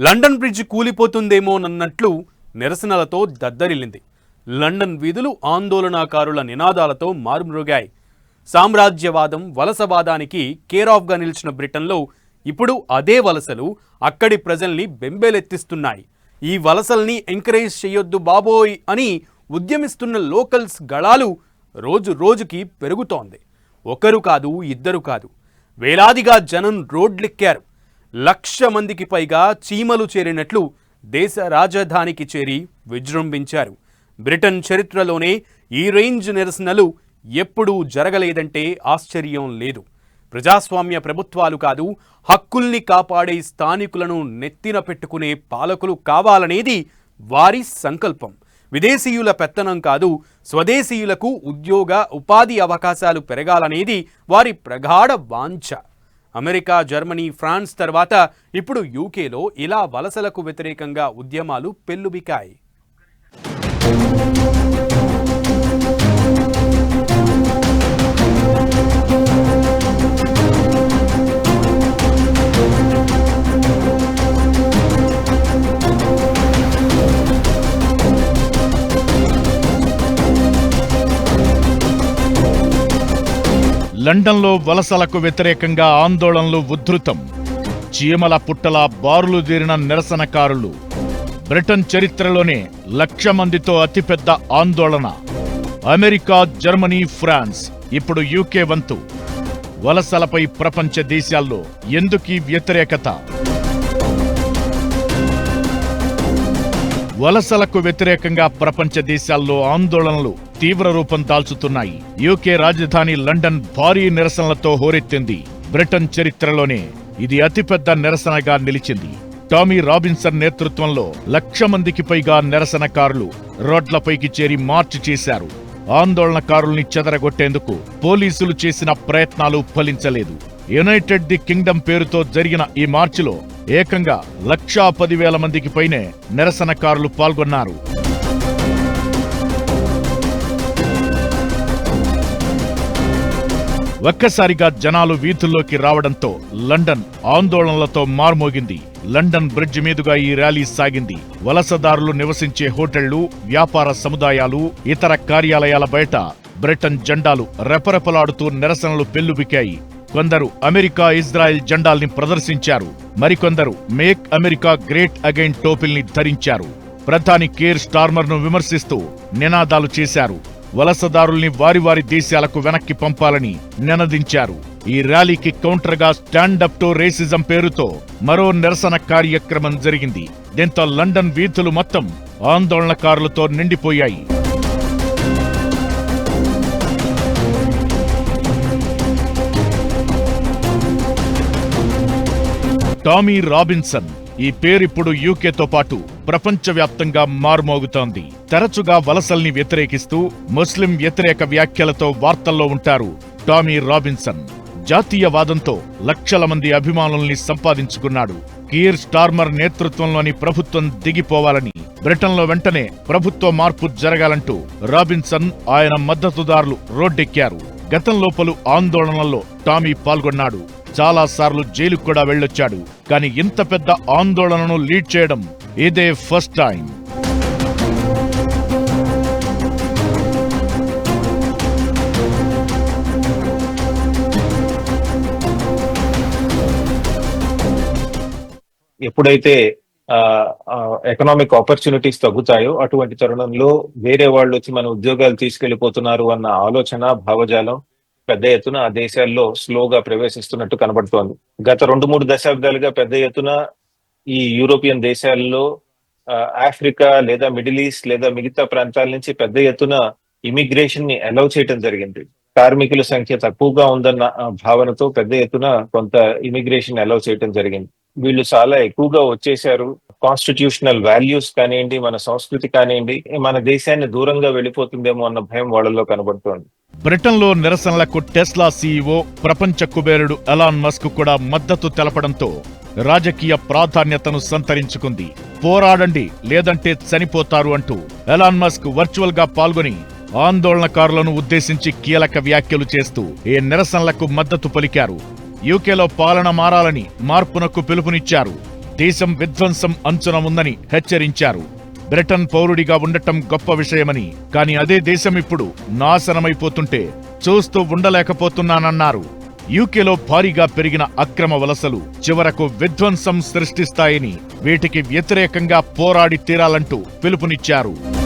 London bridge కూలిపోతుందేమోనన్నట్లు నిరసనలతో దద్దరిల్లింది. లండన్ వీధులు ఆందోళనకారుల నినాదాలతో మారుమ్రోగాయి. సామ్రాజ్యవాదం వలసవాదానికి కేర్ ఆఫ్గా నిలిచిన బ్రిటన్లో ఇప్పుడు అదే వలసలు అక్కడి ప్రజల్ని బెంబేలెత్తిస్తున్నాయి. ఈ వలసల్ని ఎంకరేజ్ చేయొద్దు బాబోయ్ అని ఉద్యమిస్తున్న లోకల్స్ గళాలు రోజు రోజుకి పెరుగుతోంది. ఒకరు కాదు ఇద్దరు కాదు. వేలాదిగా జనం రోడ్లెక్కారు. లక్ష మందికి పైగా చీమలు చేరినట్లు దేశ రాజధానికి చేరి విజృంభించారు. బ్రిటన్ చరిత్రలోనే ఈ రేంజ్ నిరసనలు ఎప్పుడూ జరగలేదంటే ఆశ్చర్యం లేదు. ప్రజాస్వామ్య ప్రభుత్వాలు కాదు హక్కుల్ని కాపాడే స్థానికులను నెత్తిన పెట్టుకునే పాలకులు కావాలనేది వారి సంకల్పం. విదేశీయుల పెత్తనం కాదు స్వదేశీయులకు ఉద్యోగ ఉపాధి అవకాశాలు పెరగాలనేది వారి ప్రగాఢ వాంఛ. అమెరికా జర్మనీ ఫ్రాన్స్ తర్వాత ఇప్పుడు యూకేలో ఇలా వలసలకు వ్యతిరేకంగా ఉద్యమాలు పెల్లుబికాయి. లండన్లో వలసలకు వ్యతిరేకంగా ఆందోళనలు ఉద్ధృతం చీమల పుట్టల బారులు తీరిన నిరసనకారులు. బ్రిటన్ చరిత్రలోనే లక్ష మందితో అతిపెద్ద ఆందోళన. అమెరికా జర్మనీ ఫ్రాన్స్ ఇప్పుడు యూకే వంతు. వలసలపై ప్రపంచ దేశాల్లో ఎందుకీ వ్యతిరేకత? వలసలకు వ్యతిరేకంగా ప్రపంచ దేశాల్లో ఆందోళనలు తీవ్ర రూపం దాల్చుతున్నాయి. యూకే రాజధాని లండన్ భారీ నిరసనలతో హోరెత్తింది. బ్రిటన్ చరిత్రలోనే ఇది అతిపెద్ద నిరసనగా నిలిచింది. టామీ రాబిన్సన్ నేతృత్వంలో లక్ష మందికి పైగా నిరసనకారులు రోడ్లపైకి చేరి మార్చి చేశారు. ఆందోళనకారుల్ని చెదరగొట్టేందుకు పోలీసులు చేసిన ప్రయత్నాలు ఫలించలేదు. యునైటెడ్ ది కింగ్డమ్ పేరుతో జరిగిన ఈ మార్చిలో ఏకంగా లక్షా పదివేల మందికి పైనే నిరసనకారులు పాల్గొన్నారు. ఒక్కసారిగా జనాలు వీధుల్లోకి రావడంతో లండన్ ఆందోళనలతో మార్మోగింది. లండన్ బ్రిడ్జ్ మీదుగా ఈ ర్యాలీ సాగింది. వలసదారులు నివసించే హోటళ్ళు వ్యాపార సముదాయాలు ఇతర కార్యాలయాల బయట బ్రిటన్ జెండాలు రెపరెపలాడుతూ నిరసనలు పెల్లుబికాయి. కొందరు అమెరికా ఇజ్రాయెల్ జెండాల్ని ప్రదర్శించారు. మరికొందరు మేక్ అమెరికా గ్రేట్ అగైన్ టోపిల్ని ధరించారు. ప్రధాని కేర్ స్టార్మర్ను విమర్శిస్తూ నినాదాలు చేశారు. వలసదారుల్ని వారి వారి దేశాలకు వెనక్కి పంపాలని నినదించారు. ఈ ర్యాలీకి కౌంటర్గా స్టాండప్ టు రేసిజం పేరుతో మరో నిరసన కార్యక్రమం జరిగింది. దీంతో లండన్ వీధులు మొత్తం ఆందోళనకారులతో నిండిపోయాయి. Tommy Robinson. ఈ పేరిప్పుడు యూకేతో పాటు ప్రపంచవ్యాప్తంగా మారుమోగుతోంది. తరచుగా వలసల్ని వ్యతిరేకిస్తూ ముస్లిం వ్యతిరేక వ్యాఖ్యలతో వార్తల్లో ఉంటారు టామీ రాబిన్సన్. జాతీయవాదంతో లక్షల మంది అభిమానుల్ని సంపాదించుకున్నాడు. కీర్ స్టార్మర్ నేతృత్వంలోని ప్రభుత్వం దిగిపోవాలని బ్రిటన్లో వెంటనే ప్రభుత్వ మార్పు జరగాలంటూ రాబిన్సన్ ఆయన మద్దతుదారులు రోడ్డెక్కారు. గతంలో పలు ఆందోళనల్లో టామీ పాల్గొన్నాడు. చాలా సార్లు జైలుకు కూడా వెళ్ళొచ్చాడు. కానీ ఇంత పెద్ద ఆందోళనను లీడ్ చేయడం ఇదే ఫస్ట్ టైం. ఎప్పుడైతే ఎకనామిక్ ఆపర్చునిటీస్ తగ్గుతాయో అటువంటి తరుణంలో వేరే వాళ్ళు వచ్చి మన ఉద్యోగాలు తీసుకెళ్ళిపోతున్నారు అన్న ఆలోచన భావజాలం పెద్ద ఎత్తున ఆ దేశాల్లో స్లోగా ప్రవేశిస్తున్నట్టు కనబడుతోంది. గత రెండు మూడు దశాబ్దాలుగా పెద్ద ఎత్తున ఈ యూరోపియన్ దేశాల్లో ఆఫ్రికా లేదా మిడిల్ ఈస్ట్ లేదా మిగతా ప్రాంతాల నుంచి పెద్ద ఎత్తున ఇమిగ్రేషన్ని అలౌ చేయడం జరిగింది. కార్మికుల సంఖ్య తక్కువగా ఉందన్న భావనతో పెద్ద ఎత్తున కొంత ఇమిగ్రేషన్ అలౌ చేయడం జరిగింది. వీళ్ళు చాలా ఎక్కువగా వచ్చేసారు కాన్స్టిట్యూషనల్ వాల్యూస్ కానివ్వండి మన సంస్కృతి కానివ్వండి మన దేశాన్ని దూరంగా వెళ్ళిపోతుందేమో అన్న భయం వాళ్ళలో కనబడుతోంది. బ్రిటన్లో నిరసనలకు టెస్లా సీఈఓ ప్రపంచ కుబేరుడు ఎలాన్ మస్క్ కూడా మద్దతు తెలపడంతో రాజకీయ ప్రాధాన్యతను సంతరించుకుంది. పోరాడండి లేదంటే చనిపోతారు అంటూ ఎలాన్ మస్క్ వర్చువల్గా పాల్గొని ఆందోళనకారులను ఉద్దేశించి కీలక వ్యాఖ్యలు చేస్తూ ఈ నిరసనలకు మద్దతు పలికారు. యూకేలో పాలన మారాలని మార్పునకు పిలుపునిచ్చారు. దేశం విధ్వంసం అంచున ఉందని హెచ్చరించారు. బ్రిటన్ పౌరుడిగా ఉండటం గొప్ప విషయమని కాని అదే దేశం ఇప్పుడు నాశనమైపోతుంటే చూస్తూ ఉండలేకపోతున్నానన్నారు. యూకేలో భారీగా పెరిగిన అక్రమ వలసలు చివరకు విధ్వంసం సృష్టిస్తాయని వీటికి వ్యతిరేకంగా పోరాడి తీరాలంటూ పిలుపునిచ్చారు.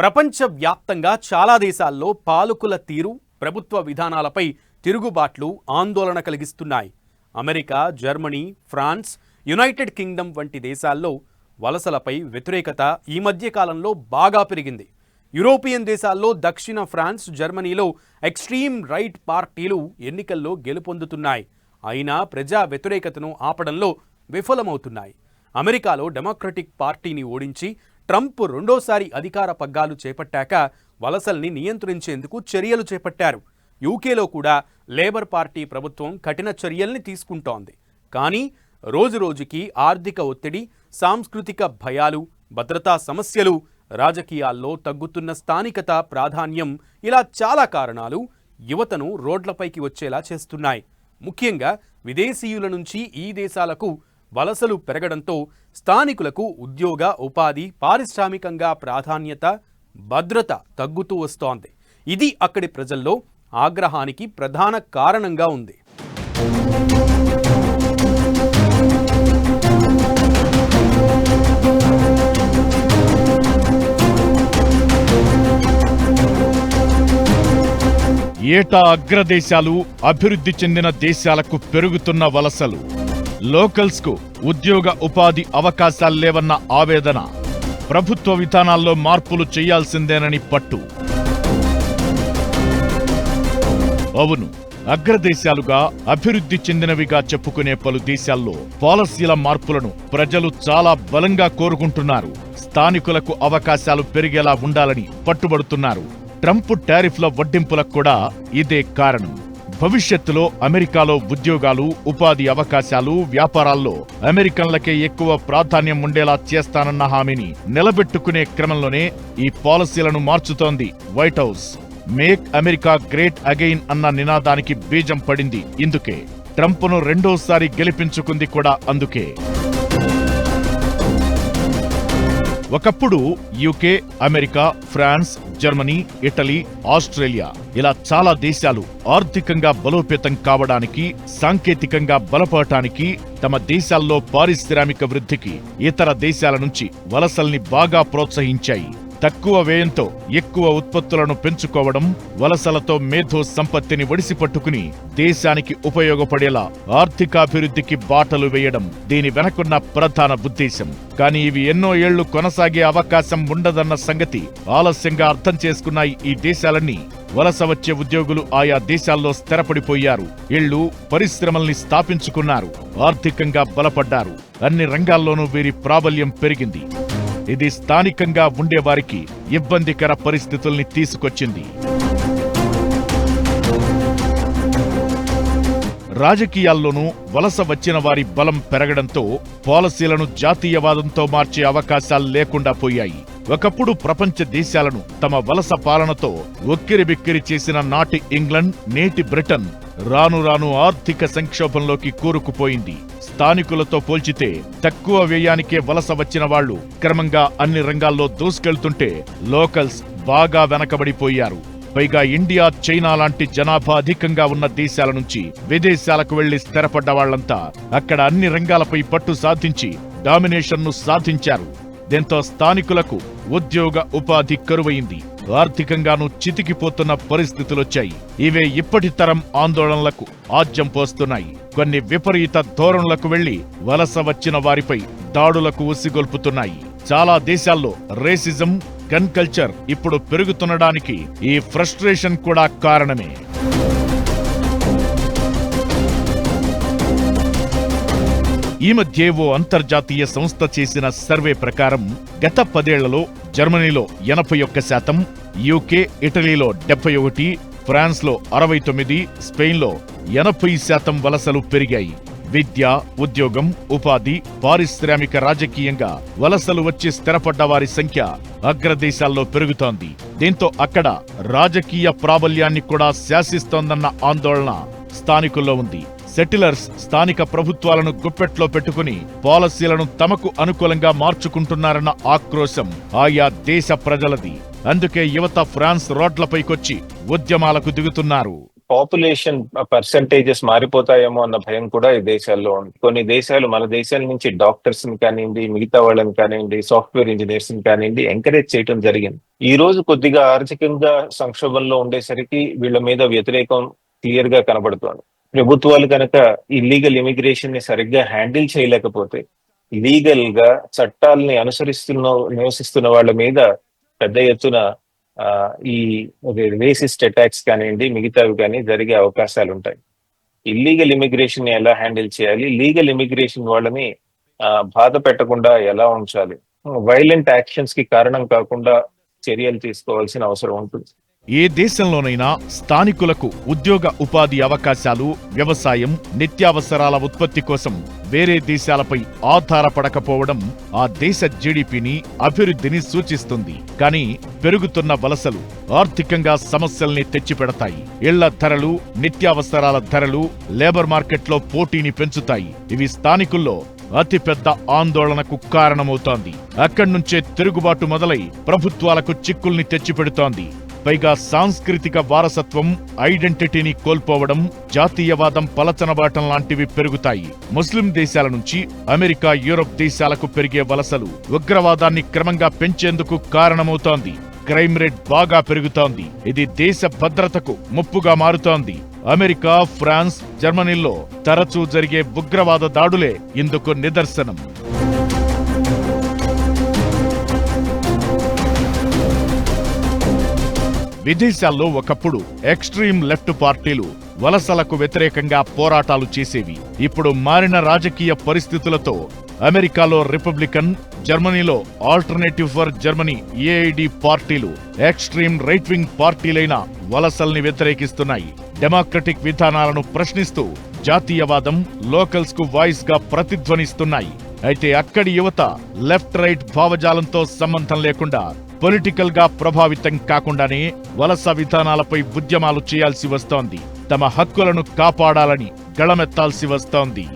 ప్రపంచవ్యాప్తంగా చాలా దేశాల్లో పాలకుల తీరు ప్రభుత్వ విధానాలపై తిరుగుబాట్లు ఆందోళన కలిగిస్తున్నాయి. America Germany France United Kingdom వంటి దేశాల్లో వలసలపై వ్యతిరేకత ఈ మధ్య కాలంలో బాగా పెరిగింది. యూరోపియన్ దేశాల్లో దక్షిణ ఫ్రాన్స్ జర్మనీలో ఎక్స్ట్రీమ్ రైట్ పార్టీలు ఎన్నికల్లో గెలుపొందుతున్నాయి. అయినా ప్రజా వ్యతిరేకతను ఆపడంలో విఫలమవుతున్నాయి. అమెరికాలో డెమోక్రటిక్ పార్టీని ఓడించి ట్రంప్ రెండోసారి అధికార పగ్గాలు చేపట్టాక వలసల్ని నియంత్రించేందుకు చర్యలు చేపట్టారు. యూకేలో కూడా లేబర్ పార్టీ ప్రభుత్వం కఠిన చర్యల్ని తీసుకుంటోంది. కానీ రోజురోజుకి ఆర్థిక ఒత్తిడి సాంస్కృతిక భయాలు భద్రతా సమస్యలు రాజకీయాల్లో తగ్గుతున్న స్థానికత ప్రాధాన్యం ఇలా చాలా కారణాలు యువతను రోడ్లపైకి వచ్చేలా చేస్తున్నాయి. ముఖ్యంగా విదేశీయుల నుంచి ఈ దేశాలకు వలసలు పెరగడంతో స్థానికులకు ఉద్యోగ ఉపాధి పారిశ్రామికంగా ప్రాధాన్యత భద్రత తగ్గుతూ వస్తోంది. ఇది అక్కడి ప్రజల్లో ఆగ్రహానికి ప్రధాన కారణంగా ఉంది. ఏటా అగ్రదేశాలు అభివృద్ధి చెందిన దేశాలకు పెరుగుతున్న వలసలు? లోకల్స్కు ఉద్యోగ ఉపాధి అవకాశాలు లేవన్న ఆవేదన. ప్రభుత్వ విధానాల్లో మార్పులు చేయాల్సిందేనని పట్టు. అవును అగ్రదేశాలుగా అభివృద్ధి చెందినవిగా చెప్పుకునే పలు దేశాల్లో పాలసీల మార్పులను ప్రజలు చాలా బలంగా కోరుకుంటున్నారు. స్థానికులకు అవకాశాలు పెరిగేలా ఉండాలని పట్టుబడుతున్నారు. ట్రంప్ టారిఫ్ల వడ్డింపులకు కూడా ఇదే కారణం. భవిష్యత్తులో అమెరికాలో ఉద్యోగాలు ఉపాధి అవకాశాలు వ్యాపారాల్లో అమెరికన్లకే ఎక్కువ ప్రాధాన్యం ఉండేలా చేస్తానన్న హామీని నిలబెట్టుకునే క్రమంలోనే ఈ పాలసీలను మార్చుతోంది White House. Make America great again అన్న నినాదానికి బీజం పడింది ఇందుకే. ట్రంప్ను రెండోసారి గెలిపించుకుంది కూడా అందుకే. ఒకప్పుడు UK America France Germany Italy Australia ఇలా చాలా దేశాలు ఆర్థికంగా బలోపేతం కావడానికి సాంకేతికంగా బలపడటానికి తమ దేశాల్లో పారిశ్రామిక వృద్ధికి ఇతర దేశాల నుంచి వలసల్ని బాగా ప్రోత్సహించాయి. తక్కువ వ్యయంతో ఎక్కువ ఉత్పత్తులను పెంచుకోవడం వలసలతో మేధో సంపత్తిని ఒడిసిపట్టుకుని దేశానికి ఉపయోగపడేలా ఆర్థికాభివృద్ధికి బాటలు వేయడం దీని వెనకున్న ప్రధాన ఉద్దేశం. కానీ ఇవి ఎన్నో ఏళ్ళు కొనసాగే అవకాశం ఉండదన్న సంగతి ఆలస్యంగా అర్థం చేసుకున్నాయి ఈ దేశాలన్నీ. వలస వచ్చే ఉద్యోగులు ఆయా దేశాల్లో స్థిరపడిపోయారు. ఇళ్ళు పరిశ్రమల్ని స్థాపించుకున్నారు. ఆర్థికంగా బలపడ్డారు. అన్ని రంగాల్లోనూ వీరి ప్రాబల్యం పెరిగింది. ఇది స్థానికంగా ఉండేవారికి ఇబ్బందికర పరిస్థితుల్ని తీసుకొచ్చింది. రాజకీయాల్లోనూ వలస వచ్చిన వారి బలం పెరగడంతో పాలసీలను జాతీయవాదంతో మార్చే అవకాశాలు లేకుండా పోయాయి. ఒకప్పుడు ప్రపంచ దేశాలను తమ వలస పాలనతో ఒక్కిరిబిక్కిరి చేసిన నాటి ఇంగ్లండ్ నేటి బ్రిటన్ రాను రాను ఆర్థిక సంక్షోభంలోకి కూరుకుపోయింది. స్థానికులతో పోల్చితే తక్కువ వ్యయానికే వలస వచ్చిన వాళ్ళు క్రమంగా అన్ని రంగాల్లో దూసుకెళ్తుంటే లోకల్స్ బాగా వెనకబడిపోయారు. పైగా ఇండియా చైనా లాంటి జనాభా అధికంగా ఉన్న దేశాల నుంచి విదేశాలకు వెళ్ళి స్థిరపడ్డ వాళ్ళంతా అక్కడ అన్ని రంగాలపై పట్టు సాధించి డామినేషన్ను సాధించారు. దీంతో స్థానికులకు ఉద్యోగ ఉపాధి కరువైంది. ఆర్థికంగానూ చితికిపోతున్న పరిస్థితులొచ్చాయి. ఇవే ఇప్పటి తరం ఆందోళనలకు ఆజ్యం పోస్తున్నాయి. కొన్ని విపరీత ధోరణులకు వెళ్ళి వలస వచ్చిన వారిపై దాడులకు ఉసిగొల్పుతున్నాయి. చాలా దేశాల్లో రేసిజం గన్ కల్చర్ ఇప్పుడు పెరుగుతుండడానికి ఈ ఫ్రస్ట్రేషన్ కూడా కారణమే. ఈ మధ్య ఓ అంతర్జాతీయ సంస్థ చేసిన సర్వే ప్రకారం గత పదేళ్ళలో జర్మనీలో ఎనభై ఒక్క శాతం యూకే ఇటలీలో డెబ్బై ఒకటి ఫ్రాన్స్లో అరవై తొమ్మిది స్పెయిన్లో ఎనభై శాతం వలసలు పెరిగాయి. విద్య ఉద్యోగం ఉపాధి పారిశ్రామిక రాజకీయంగా వలసలు వచ్చి స్థిరపడ్డ వారి సంఖ్య అగ్రదేశాల్లో పెరుగుతోంది. దీంతో అక్కడ రాజకీయ ప్రాబల్యాన్ని కూడా శాసిస్తోందన్న ఆందోళన స్థానికుల్లో ఉంది. సెటిలర్స్ స్థానిక ప్రభుత్వాలను గుప్పెట్లో పెట్టుకుని పాలసీలను తమకు అనుకూలంగా మార్చుకుంటున్నారన్న ఆక్రోశం ఆయా దేశ ప్రజలది. అందుకే యువత ఫ్రాన్స్ రోడ్లపైకొచ్చి ఉద్యమాలకు దిగుతున్నారు. పాపులేషన్ పర్సంటేజెస్ మారిపోతాయేమో అన్న భయం కూడా ఈ దేశాల్లో ఉంది. కొన్ని దేశాలు మన దేశాల నుంచి డాక్టర్స్ని కానివ్వండి మిగతా వాళ్ళని కానివ్వండి సాఫ్ట్వేర్ ఇంజనీర్స్ని కానివ్వండి ఎంకరేజ్ చేయడం జరిగింది. ఈ రోజు కొద్దిగా ఆర్థికంగా సంక్షోభంలో ఉండేసరికి వీళ్ళ మీద వ్యతిరేకం క్లియర్గా కనబడుతోంది. ప్రభుత్వాలు కనుక ఇల్లీగల్ ఇమిగ్రేషన్ని సరిగ్గా హ్యాండిల్ చేయలేకపోతే లీగల్గా చట్టాలని అనుసరిస్తున్న నివసిస్తున్న వాళ్ళ మీద పెద్ద ఎత్తున ఈ రేసిస్ట్ అటాక్స్ కానివ్వండి మిగతావి కానీ జరిగే అవకాశాలు ఉంటాయి. ఇల్లీగల్ ఇమిగ్రేషన్ని ఎలా హ్యాండిల్ చేయాలి? లీగల్ ఇమిగ్రేషన్ వాళ్ళని బాధ పెట్టకుండా ఎలా ఉంచాలి? వైలెంట్ యాక్షన్స్కి కారణం కాకుండా చర్యలు తీసుకోవాల్సిన అవసరం ఉంటుంది. ఏ దేశంలోనైనా స్థానికులకు ఉద్యోగ ఉపాధి అవకాశాలు వ్యవసాయం నిత్యావసరాల ఉత్పత్తి కోసం వేరే దేశాలపై ఆధారపడకపోవడం ఆ దేశ జీడిపిని అభివృద్ధిని సూచిస్తుంది. కానీ పెరుగుతున్న వలసలు ఆర్థికంగా సమస్యల్ని తెచ్చిపెడతాయి. ఇళ్ళ ధరలు నిత్యావసరాల ధరలు లేబర్ మార్కెట్లో పోటీని పెంచుతాయి. ఇవి స్థానికుల్లో అతిపెద్ద ఆందోళనకు కారణమవుతోంది. అక్కడ్నుంచే తిరుగుబాటు మొదలై ప్రభుత్వాలకు చిక్కుల్ని తెచ్చిపెడుతోంది. పైగా సాంస్కృతిక వారసత్వం ఐడెంటిటీని కోల్పోవడం జాతీయవాదం పలచనబాటం లాంటివి పెరుగుతాయి. ముస్లిం దేశాల నుంచి అమెరికా యూరప్ దేశాలకు పెరిగే వలసలు ఉగ్రవాదాన్ని క్రమంగా పెంచేందుకు కారణమవుతోంది. క్రైమ్ రేట్ బాగా పెరుగుతోంది. ఇది దేశ భద్రతకు ముప్పుగా మారుతోంది. అమెరికా ఫ్రాన్స్ జర్మనీల్లో తరచూ జరిగే ఉగ్రవాద దాడులే ఇందుకు నిదర్శనం. విదేశాల్లో ఒకప్పుడు ఎక్స్ట్రీమ్ లెఫ్ట్ పార్టీలు వలసలకు వ్యతిరేకంగా పోరాటాలు చేసేవి. ఇప్పుడు మారిన రాజకీయ పరిస్థితులతో అమెరికాలో రిపబ్లికన్ జర్మనీలో ఆల్టర్నేటివ్ ఫర్ జర్మనీ ఏఐడి పార్టీలు ఎక్స్ట్రీమ్ రైట్ వింగ్ పార్టీలైన వలసల్ని వ్యతిరేకిస్తున్నాయి. డెమోక్రటిక్ విధానాలను ప్రశ్నిస్తూ జాతీయవాదం లోకల్స్కు వాయిస్గా ప్రతిధ్వనిస్తున్నాయి. అయితే అక్కడి యువత లెఫ్ట్ రైట్ భావజాలంతో సంబంధం లేకుండా పొలిటికల్గా ప్రభావితం కాకుండానే వలస విధానాలపై ఉద్యమాలు చేయాల్సి వస్తోంది. తమ హక్కులను కాపాడాలని గళమెత్తాల్సి వస్తోంది.